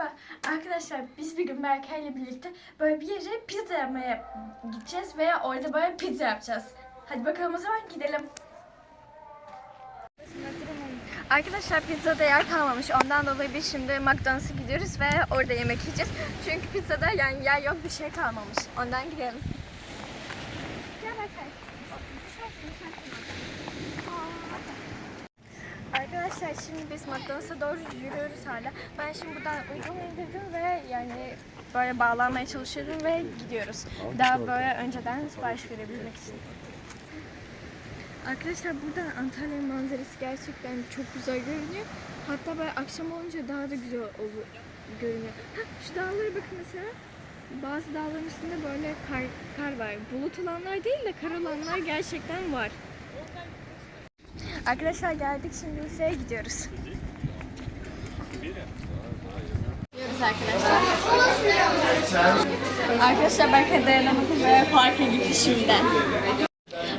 Merhaba arkadaşlar biz bir gün Berkay ile birlikte böyle bir yere pizza yapmaya gideceğiz ve orada böyle pizza yapacağız. Hadi bakalım o zaman gidelim. Arkadaşlar pizzada yer kalmamış. Ondan dolayı biz şimdi McDonald's'a gidiyoruz ve orada yemek yiyeceğiz. Çünkü pizzada yani yer yok bir şey kalmamış. Ondan gidelim. Gel Berkay. Arkadaşlar şimdi biz McDonald's'a doğru yürüyoruz hala. Ben şimdi buradan uygun indirdim ve yani böyle bağlanmaya çalışıyorum ve gidiyoruz. Daha böyle önceden sipariş verebilmek için. Arkadaşlar burada Antalya manzarası gerçekten çok güzel görünüyor. Hatta böyle akşam olunca daha da güzel olur görünüyor. Hah, şu dağlara bakın mesela. Bazı dağların üstünde böyle kar, kar var. Bulut olanlar değil de kar olanlar gerçekten var. Arkadaşlar geldik şimdi Bursa'ya gidiyoruz. Gidiyoruz arkadaşlar. Arkadaşlar Berkay dayanamadı ve parka gitti şimdiden.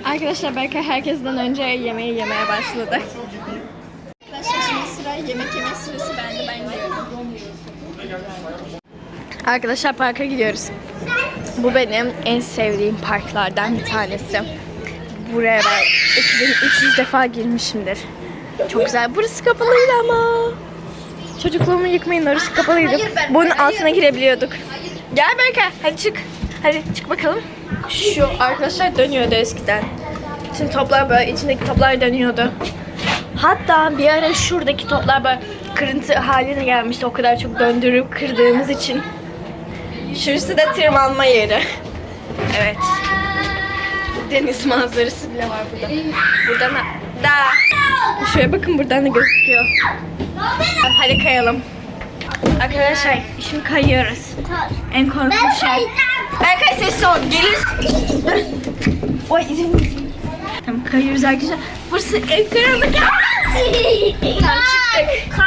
Arkadaşlar Berkay herkesten önce yemeği yemeye başladı. Arkadaşlar şimdi sıra yemek yeme sırası bende ben yiyorum. Arkadaşlar parka gidiyoruz. Bu benim en sevdiğim parklardan bir tanesi. Buraya ben 2300 defa girmişimdir. Çok güzel. Burası kapalıydı ama. Çocukluğumu yıkmayın orası kapalıydı. Bunun altına girebiliyorduk. Gel Berkay hadi çık. Hadi çık bakalım. Şu arkadaşlar dönüyordu eskiden. Bütün toplar böyle içindeki toplar dönüyordu. Hatta bir ara şuradaki toplar böyle kırıntı haline gelmişti. O kadar çok döndürüp kırdığımız için. Şurası da tırmanma yeri. Evet. Deniz manzarası bile var burada. Buradan da... Şuraya bakın buradan da gözüküyor. Hadi kayalım. Arkadaşlar şimdi kayıyoruz. En korkunç şey. Berkay sessiz ol. Gelir. Oy izin izin. Tamam kayıyoruz arkadaşlar. Burası en karanlık. Tamam çıktık.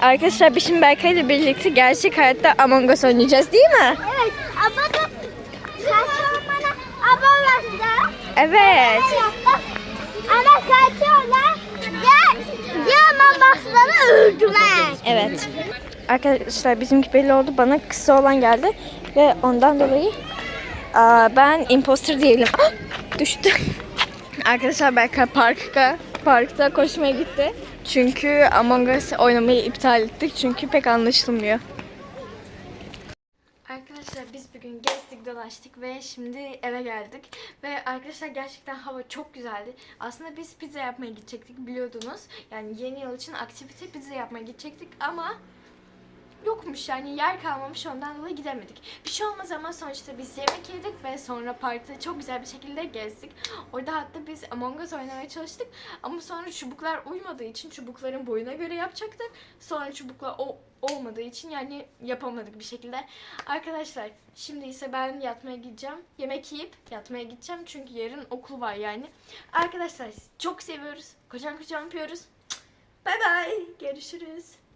Arkadaşlar biz şimdi Berkay ile birlikte gerçek hayatta Among Us oynayacağız değil mi? Evet, ama da saçmalamana ablamazdı. Evet. Ama kaçıyorlar. Ya, ya babasını öldüler. Evet. Arkadaşlar bizimki belli oldu. Bana kısa olan geldi. Ve ondan dolayı aa, ben imposter değilim. Ah, düştü. Arkadaşlar Berkay parka, parkta koşmaya gitti. Çünkü Among Us oynamayı iptal ettik. Çünkü pek anlaşılmıyor. Biz bugün gezdik dolaştık ve şimdi eve geldik. Ve arkadaşlar gerçekten hava çok güzeldi. Aslında biz pizza yapmaya gidecektik biliyordunuz. Yani yeni yıl için aktivite pizza yapmaya gidecektik ama yokmuş yani yer kalmamış ondan dolayı gidemedik. Bir şey olmaz ama sonuçta biz yemek yedik ve sonra parkta çok güzel bir şekilde gezdik. Orada hatta biz Among Us oynamaya çalıştık ama sonra çubuklar uymadığı için çubukların boyuna göre yapacaktık. Sonra çubuklar o olmadığı için yani yapamadık bir şekilde. Arkadaşlar şimdi ise ben yatmaya gideceğim. Yemek yiyip yatmaya gideceğim çünkü yarın okul var yani. Arkadaşlar çok seviyoruz. Kocaman kocaman yapıyoruz. Bay bay. Görüşürüz.